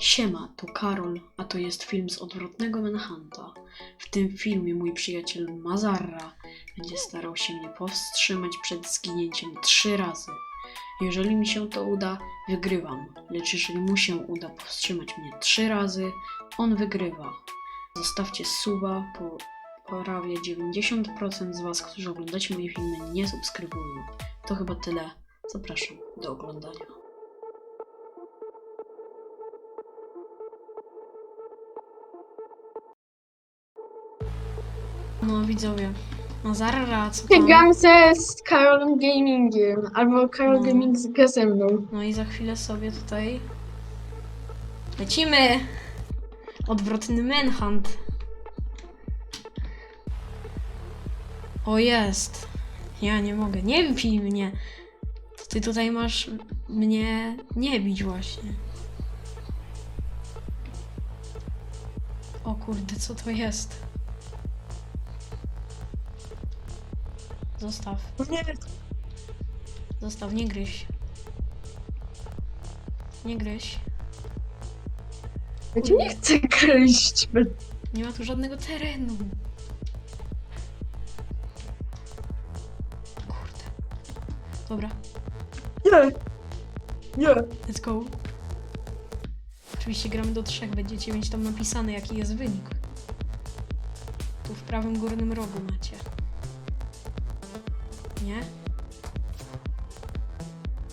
Siema, tu Karol, a to jest film z odwrotnego Manhunta. W tym filmie mój przyjaciel Mazarra będzie starał się mnie powstrzymać przed zginięciem trzy razy. Jeżeli mi się to uda, wygrywam, lecz jeżeli mu się uda powstrzymać mnie trzy razy, on wygrywa. Zostawcie suba, bo prawie 90% z Was, którzy oglądacie moje filmy, nie subskrybują. To chyba tyle. Zapraszam do oglądania. No widzowie, Mazarra, co tam? Gram se z Karolem Gamingiem, albo Karol No. Gaming gra ze mną. No i za chwilę sobie tutaj lecimy! Odwrotny manhunt. O jest! Ja nie mogę, nie bij mnie! Ty tutaj masz mnie nie bić właśnie. O kurde, co to jest? Zostaw, Nie, zostaw, nie gryź. Nie gryź. ja cię nie chcę kraść. Nie ma tu żadnego terenu. Kurde. Dobra, Nie, nie. let's go. Oczywiście gramy do trzech, będziecie mieć tam napisane jaki jest wynik. Tu w prawym górnym rogu macie. Nie?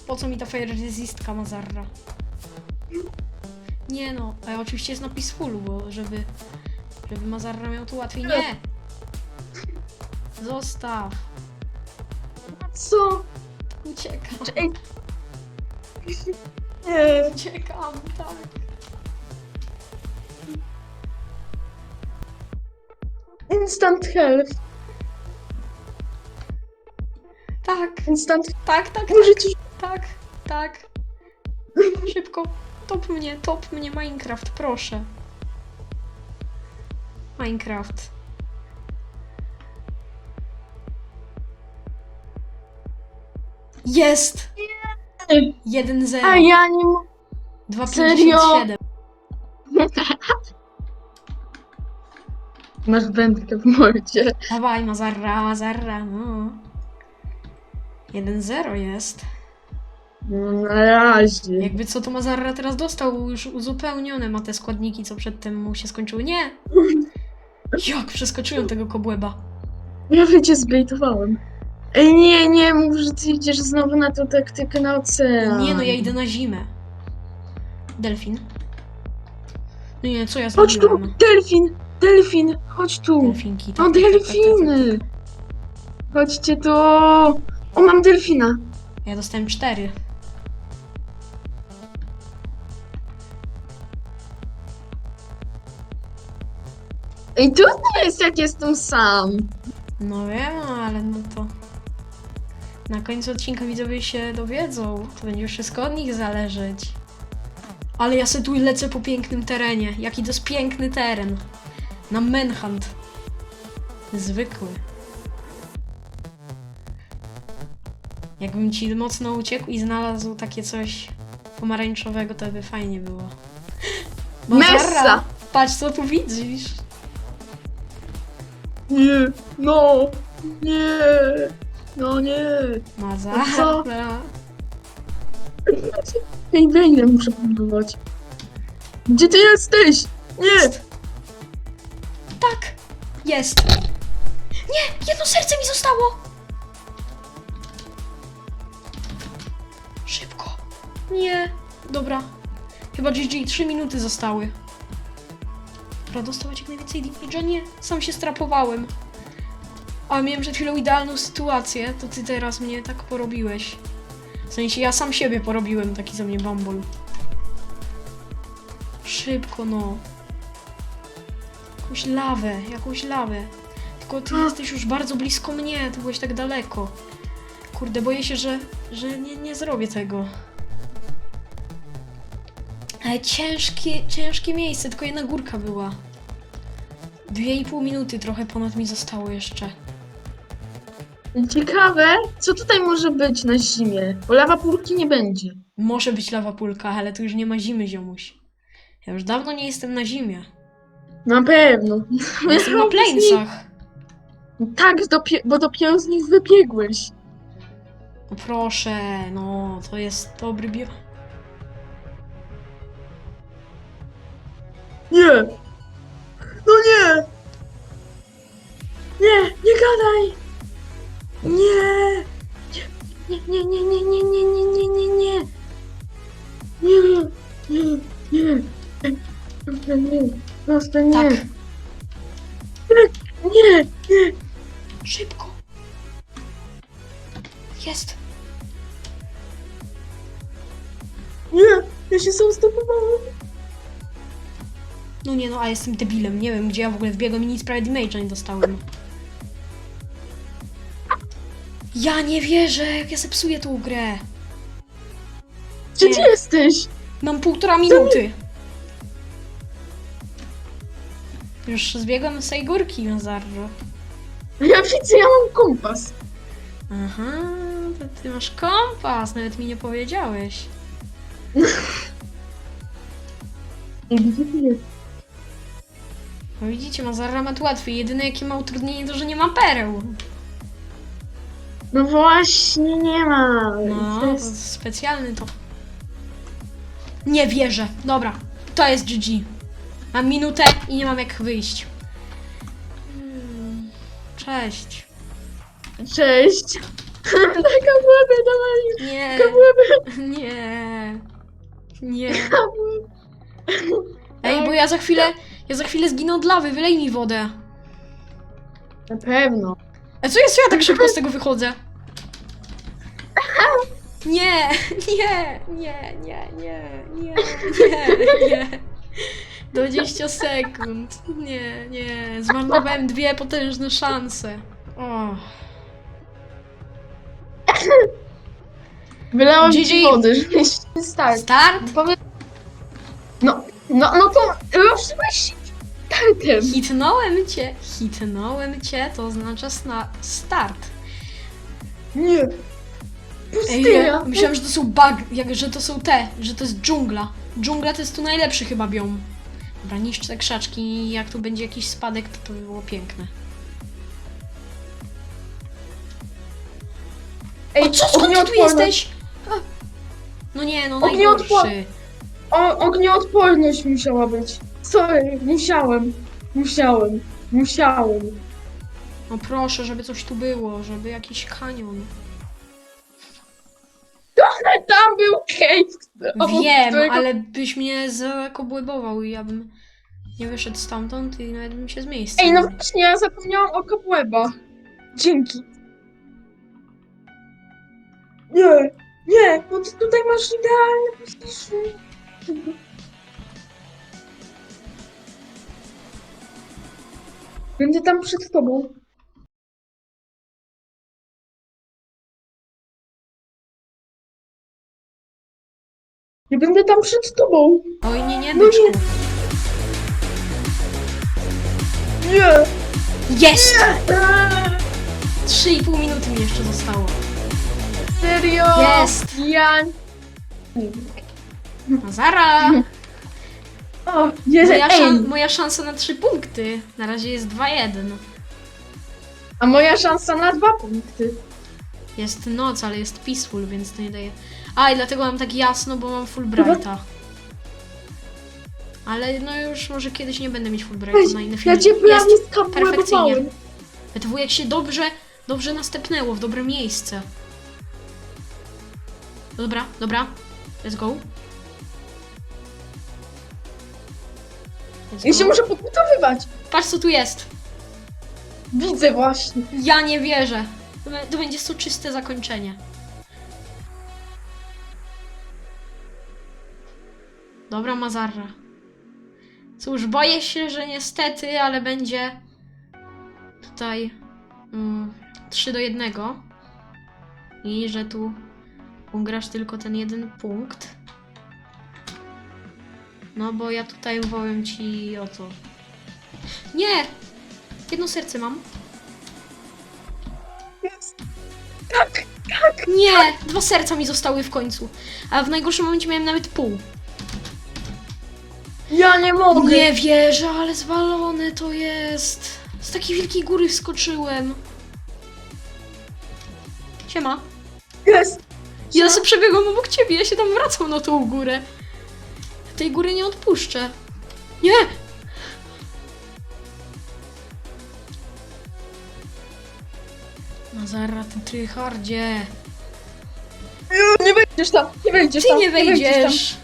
Po co mi ta fire resistka Mazarra? Nie no, a oczywiście jest napis full, bo żeby, żeby Mazarra miał tu łatwiej. Nie! Zostaw! Co? Uciekam, Ej. Nie. uciekam, tak. Instant health. Tak, Instant tak, tak, Może ci... tak, tak. Szybko, top mnie, top mnie Minecraft, proszę. Minecraft. Jest! 1-0. A ja nie mogę. 2,57. Masz wędkę w mordzie. Dawaj, Mazarra, Mazarra, no. 1-0 jest. No na razie. Jakby co to Mazarra teraz dostał, już uzupełnione ma te składniki, co przedtem mu się skończyły. Nie! Jak przeskoczyłem tego kobłęba. Ja cię zbejtowałem. Ej, nie, nie, mów, że ty idziesz znowu na tą taktykę na ocean. Nie no, ja idę na zimę. Delfin. No nie, co ja Chodź tu, delfin, delfin, chodź tu. Delfinki. O, tak, tak, tak, tak, tak, delfiny. Chodźcie tu. O, mam delfina. Ja dostałem cztery. Ej, trudno jest, jak jestem sam. No wiem, ale no to... Na końcu odcinka widzowie się dowiedzą. To będzie wszystko od nich zależeć. Ale ja se tu lecę po pięknym terenie. Jaki to jest piękny teren. Na Manhunt. Zwykły. Jakbym ci mocno uciekł i znalazł takie coś pomarańczowego, to by fajnie było. Messa. Patrz co tu widzisz. Nie, no, nie, no nie. Mazarra. Ej, wejdę, muszę próbować. Gdzie ty jesteś? Nie. Tak! Jest! Nie! Jedno serce mi zostało! Nie! Dobra. Chyba GG, 3 minuty zostały. Dobra, dostawać jak najwięcej damage'a? Nie, sam się strapowałem. A miałem przed chwilą idealną sytuację, to ty teraz mnie tak porobiłeś. W sensie ja sam siebie porobiłem, taki za mnie bambol. Szybko no. Jakąś lawę, jakąś lawę. Tylko ty jesteś już bardzo blisko mnie, ty byłeś tak daleko. Kurde, boję się, że, że nie, nie zrobię tego. Ale ciężkie, ciężkie miejsce, tylko jedna górka była. Dwie i pół minuty trochę ponad mi zostało jeszcze. Ciekawe, co tutaj może być na zimie, bo lawa purki nie będzie. Może być lawa pulka, ale tu już nie ma zimy, ziomuś. Ja już dawno nie jestem na zimie. Na pewno. Jestem na planesach. Tak, dopie- bo dopiero z nich wybiegłeś. No proszę, no, to jest dobry bio... Nie! No nie! Nie, nie gadaj! Nie! Nie, nie, nie, nie, nie, nie, nie, nie, nie, nie! Nie, nie, nie! Proszę nie, proszę nie! Tak, Nie, jestem debilem. Nie wiem, gdzie ja w ogóle wbiegłem i nic prawie damage'a nie dostałem. Ja nie wierzę, jak ja zepsuję tą grę. Gdzie ty jesteś? Mam półtora minuty. Już zbiegłem z tej górki na. Ja widzę, ja mam kompas. Aha, to ty masz kompas, nawet mi nie powiedziałeś. Gdzie ty jesteś? No widzicie, Mazarra ma tu łatwiej. Jedyne jakie ma utrudnienie to, że nie ma pereł. No właśnie, nie ma. No, To jest... specjalny to. Nie wierzę. Dobra, to jest GG. Mam minutę i nie mam jak wyjść. Cześć. Cześć. Taka błędy, dawaj. Nie, Taka błędy. nie, nie. Ej, bo ja za chwilę, ja za chwilę zginę od lawy, wylej mi wodę. Na pewno. A co jest, co ja tak szybko z tego wychodzę? Nie, nie, nie, nie, nie, nie, nie, nie. 20 sekund. Nie, nie. Zmarnowałem dwie potężne szanse. O. Wylałam ci wody, żebyś nie stać. Start? Powiedz... No, no, no to ruszyłeś startem. Hitnąłem cię. Hitnąłem cię, to oznacza sna- start. Nie. Ej, Pustynia. ja myślałem, że to są bug, jak, że to są te, że to jest dżungla. Dżungla to jest tu najlepszy chyba biom. Dobra, niszcz te krzaczki i jak tu będzie jakiś spadek, to to by było piękne. Ej, O, co, skąd ty tu jesteś? A. No nie, no najgorszy. O, ognioodporność musiała być. Sorry, musiałem. Musiałem. Musiałem. No proszę, żeby coś tu było, żeby jakiś kanion. Tam był cave. obok Wiem, którego- ale byś mnie zakobłębował i ja bym nie wyszedł stamtąd i nawet bym się z miejsca. Ej, no nie- właśnie, ja zapomniałam o Cobweba. Dzięki. Nie, nie, bo ty tutaj masz idealne pozycje. Będę tam przed tobą. Nie będę tam przed tobą. Oj, nie, nie, No byczku. Nie. Jest! Eee, 3,5 minuty mi jeszcze zostało. Serio? Jest! Ja... No zara! O, jest, Moja, ej, szan- moja szansa na 3 punkty. Na razie jest 2-1. a moja szansa na dwa punkty. Jest noc, ale jest peaceful, więc to nie daje. A, i dlatego mam tak jasno, bo mam Fulbrighta. Ale no już może kiedyś nie będę mieć Fulbrighta na inne filmy. Ja cię prawie jest perfekcyjnie. BTW jak się dobrze, dobrze następnęło, w dobre miejsce. Dobra, dobra. Let's go. Ja się muszę podgotowywać. Patrz co tu jest. Widzę właśnie. Ja nie wierzę. To, to będzie soczyste zakończenie. Dobra, Mazarra. Cóż, boję się, że niestety, ale będzie tutaj mm, 3 do 1. I że tu ugrasz tylko ten jeden punkt. No bo ja tutaj powiem ci o co. Nie! Jedno serce mam. Jest. Nie! Dwa serca mi zostały w końcu. A w najgorszym momencie miałem nawet pół. Ja nie mogę. Nie wierzę, ale zwalone to jest. Z takiej wielkiej góry wskoczyłem. Siema. Jest. Ja sobie przebiegłam obok ciebie, ja się tam wracam na tą górę. Tej góry nie odpuszczę. Nie! Mazara, ty tryhardzie. Nie wejdziesz tam, nie wejdziesz Ty tam. nie wejdziesz tam. wejdziesz.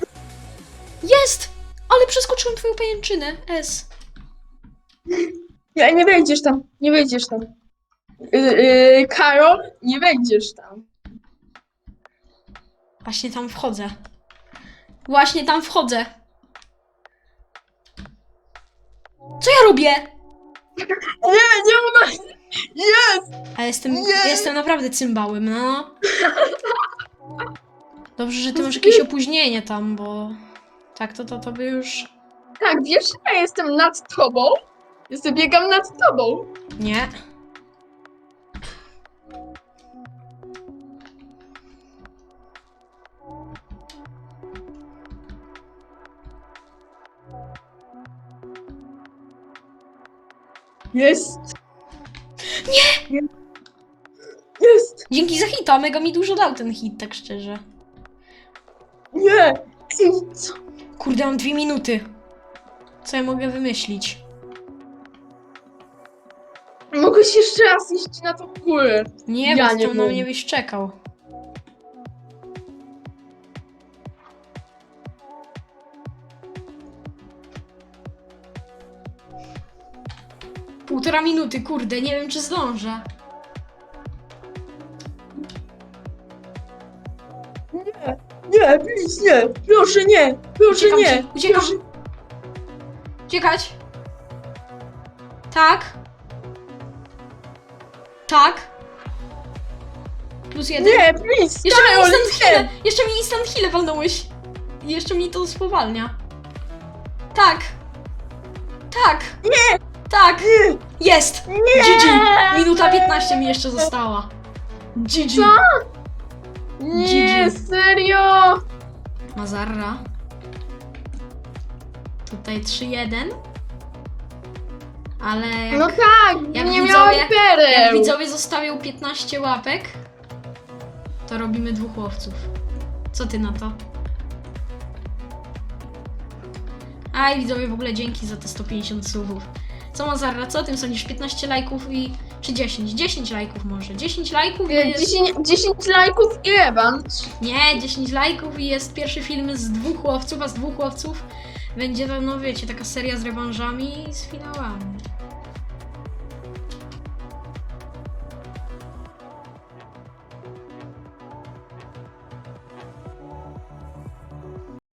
Jest! Ale przeskoczyłem twoją pajęczynę. S. Nie, nie wejdziesz tam, nie wejdziesz tam. Yy, yy, Karol, nie wejdziesz tam. Właśnie tam wchodzę. Właśnie tam wchodzę. Co ja robię? Nie, nie ona. Jest! A jestem, Nie. jestem naprawdę cymbałem, no. Dobrze, że ty masz jakieś opóźnienie tam, bo tak to, to, to by już... Tak, wiesz, że ja jestem nad tobą? Jestem, biegam nad tobą. Nie. Jest. Nie! Jest! Dzięki za hita, mega mi dużo dał ten hit, tak szczerze. Nie! Co? Kurde, mam dwie minuty. Co ja mogę wymyślić? Mogłeś jeszcze raz iść na tą górę. Nie, Ja bo nie to na mogę. mnie byś czekał. Półtora minuty, kurde, nie wiem czy zdążę. Nie, nie, please, nie. Proszę nie, proszę Uciekam nie. ci, uciekam. Proszę. Uciekać. Tak. Tak. Plus jeden. Nie, please, Jeszcze mi Karol, instant nie. heal, jeszcze mi instant heal walnąłeś. I jeszcze mi to spowalnia. Tak. Tak. Nie. Tak. Jest. Nie. GG. Minuta 15 mi jeszcze została. GG. Co? Nie, GG. serio? Mazarra. Tutaj 3-1. Ale jak, No tak, jak nie widzowie- miałam jak pereł. widzowie zostawią 15 łapek, to robimy dwóch łowców. Co ty na to? Aj, widzowie, w ogóle dzięki za te 150 subów. Co Mazarra, co o tym sądzisz? 15 lajków i... czy 10? 10 lajków może. 10 lajków i jest... 10, 10 lajków i rewanż. Nie, 10 lajków i jest pierwszy film z dwóch łowców, a z dwóch łowców będzie to, no wiecie, taka seria z rewanżami i z finałami.